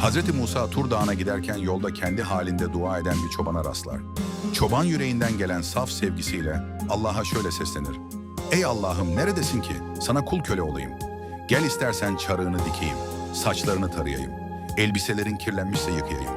Hz. Musa Tur Dağı'na giderken yolda kendi halinde dua eden bir çobana rastlar. Çoban yüreğinden gelen saf sevgisiyle Allah'a şöyle seslenir. Ey Allah'ım neredesin ki? Sana kul köle olayım. Gel istersen çarığını dikeyim, saçlarını tarayayım. Elbiselerin kirlenmişse yıkayayım.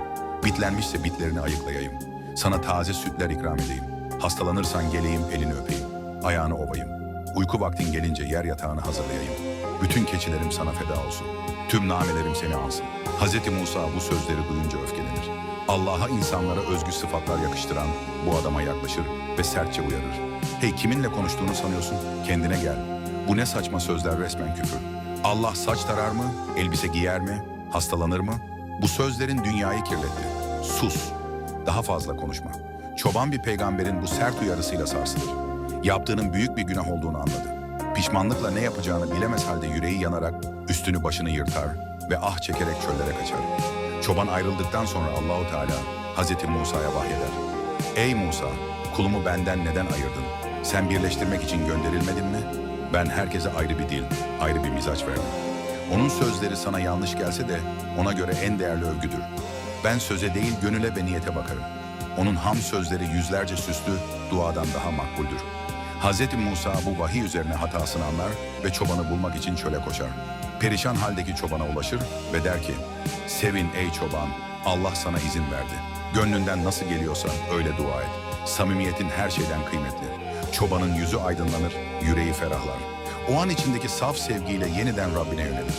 Bitlenmişse bitlerini ayıklayayım. Sana taze sütler ikram edeyim. Hastalanırsan geleyim elini öpeyim. Ayağını ovayım. Uyku vaktin gelince yer yatağını hazırlayayım. Bütün keçilerim sana feda olsun. Tüm namelerim seni alsın. Hz. Musa bu sözleri duyunca öfkelenir. Allah'a insanlara özgü sıfatlar yakıştıran bu adama yaklaşır ve sertçe uyarır. Hey kiminle konuştuğunu sanıyorsun? Kendine gel. Bu ne saçma sözler resmen küfür. Allah saç tarar mı? Elbise giyer mi? Hastalanır mı? Bu sözlerin dünyayı kirletti. Sus. Daha fazla konuşma. Çoban bir peygamberin bu sert uyarısıyla sarsılır. Yaptığının büyük bir günah olduğunu anladı. Pişmanlıkla ne yapacağını bilemez halde yüreği yanarak üstünü başını yırtar ve ah çekerek çöllere kaçar. Çoban ayrıldıktan sonra Allahu Teala Hazreti Musa'ya vahyeder. Ey Musa, kulumu benden neden ayırdın? Sen birleştirmek için gönderilmedin mi? Ben herkese ayrı bir dil, ayrı bir mizaç verdim. Onun sözleri sana yanlış gelse de ona göre en değerli övgüdür. Ben söze değil gönüle ve niyete bakarım. Onun ham sözleri yüzlerce süslü, duadan daha makbuldür. Hz. Musa bu vahiy üzerine hatasını anlar ve çobanı bulmak için çöle koşar. Perişan haldeki çobana ulaşır ve der ki, Sevin ey çoban, Allah sana izin verdi. Gönlünden nasıl geliyorsa öyle dua et. Samimiyetin her şeyden kıymetli. Çobanın yüzü aydınlanır, yüreği ferahlar. O an içindeki saf sevgiyle yeniden Rabbine yönelir.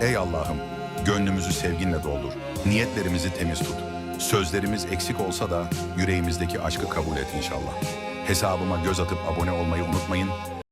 Ey Allah'ım, gönlümüzü sevginle doldur. Niyetlerimizi temiz tut. Sözlerimiz eksik olsa da yüreğimizdeki aşkı kabul et inşallah. Hesabıma göz atıp abone olmayı unutmayın.